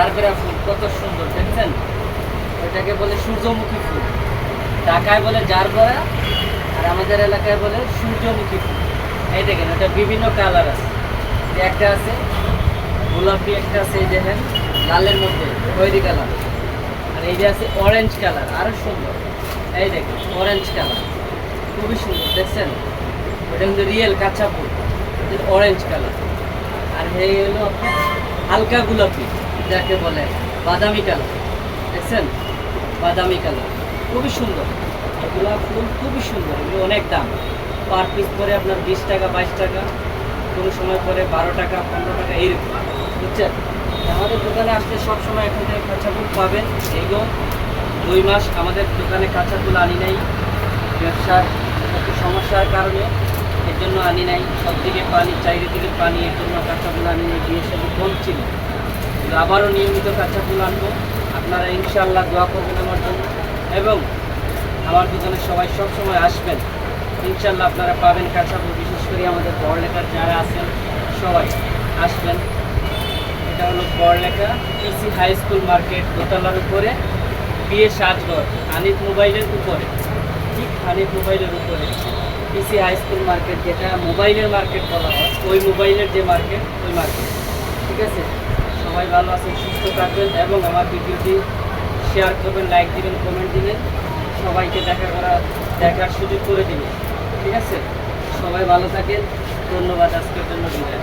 Gerbera ফুল, কত সুন্দর, দেখছেন? ওইটাকে বলে সূর্যমুখী ফুল। ঢাকায় বলে জারবেরা আর আমাদের এলাকায় বলে সূর্যমুখী ফুল। এই দেখেন, ওটা বিভিন্ন কালার আছে। একটা আছে, গোলাপি একটা আছে, এই দেখেন, লালের মধ্যে খয়েরি কালার। আর এই যে আছে অরেঞ্জ কালার আরও সুন্দর। এই দেখেন অরেঞ্জ কালার। খুবই সুন্দর, দেখছেন? ওটা কিন্তু রিয়েল কাঁচা ফুল অরেঞ্জ কালার। আর এই হলো আপনার হালকা গোলাপি। যাকে বলে বাদামি কালার। দেখছেন? বাদামি কালার। খুবই সুন্দর। গোলাপ ফুল খুবই সুন্দর। এগুলো অনেক দাম। পার পিস পরে আপনার বিশ টাকা, বাইশ টাকা। কোনো সময় পরে বারো টাকা, পনেরো টাকা, এইরকম। বুঝছেন? আমাদের দোকানে আসলে সবসময় এখান থেকে কাঁচা ফুল পাবেন। এইগুলো দুই মাস আমাদের দোকানে কাঁচা ফুল আনি নাই। ব্যবসার একটু সমস্যার কারণে এর জন্য আনি নাই। সব দিকে পানি, চারিদিকে পানি, এর জন্য কাঁচা ফুল আনি নাই। বিয়ে সাথে কম ছিল। আবারও নিয়মিত কাঁচা ফুল আনব। আপনারা ইনশাল্লাহ দোয়া করবেন আমার জন্য। এবং আমার দোকানে সবাই সব সময় আসবেন। ইনশাল্লাহ আপনারা পাবেন কাঁচা ফুল, বিশেষ করে আমাদের পড়ালেখার যারা আছেন, সবাই আসবেন। এটা হলো পড়ালেখা পিসি হাই স্কুল মার্কেট দোতলার উপরে বিয়ে সাজঘর হানিফ মোবাইলের উপরে। ঠিক হানিফ মোবাইলের উপরে পিসি হাই স্কুল মার্কেট যেটা মোবাইলের মার্কেট বলা হয়। ওই মোবাইলের যে মার্কেট ওই মার্কেট ঠিক আছে? সবাই ভালো আছেন, সুস্থ থাকবেন এবং আমার ভিডিওটি শেয়ার করবেন লাইক দিবেন কমেন্ট দিবেন। সবাইকে দেখা করা, দেখার সুযোগ করে দিবেন। ঠিক আছে? সবাই ভালো থাকেন। ধন্যবাদ আজকের জন্য বিদায়।